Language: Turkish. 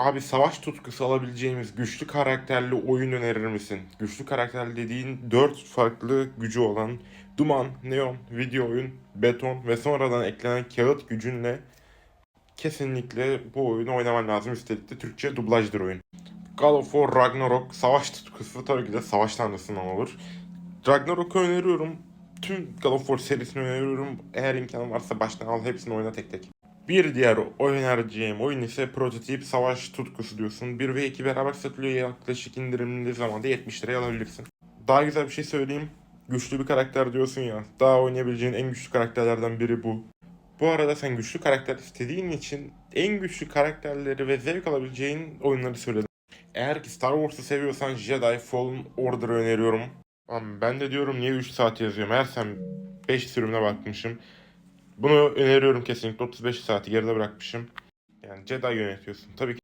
Abi savaş tutkusu alabileceğimiz güçlü karakterli oyun önerir misin? Güçlü karakterli dediğin 4 farklı gücü olan Duman, Neon, Video oyun, Beton ve sonradan eklenen kağıt gücünle kesinlikle bu oyunu oynaman lazım. Üstelik de Türkçe dublajdır oyun. God of War Ragnarok savaş tutkusu tabii ki de savaş tanrısından olur. Ragnarok'u öneriyorum. Tüm God of War serisini öneriyorum. Eğer imkan varsa baştan al hepsini oyna tek tek. Bir diğer önereceğim oyun ise prototip savaş tutkusu diyorsun. 1 ve 2 beraber satılıyor yaklaşık indirimli zamanda 70 liraya alabilirsin. Daha güzel bir şey söyleyeyim. Güçlü bir karakter diyorsun ya. Daha oynayabileceğin en güçlü karakterlerden biri bu. Bu arada sen güçlü karakter istediğin için en güçlü karakterleri ve zevk alabileceğin oyunları söyledim. Eğer ki Star Wars'ı seviyorsan Jedi Fallen Order'ı öneriyorum. Ben de diyorum niye 3 saat yazıyorum. Eğer sen 5 sürümüne bakmışım. Bunu öneriyorum kesinlikle. 35 saati geride bırakmışım. Yani Jedi yönetiyorsun. Tabii ki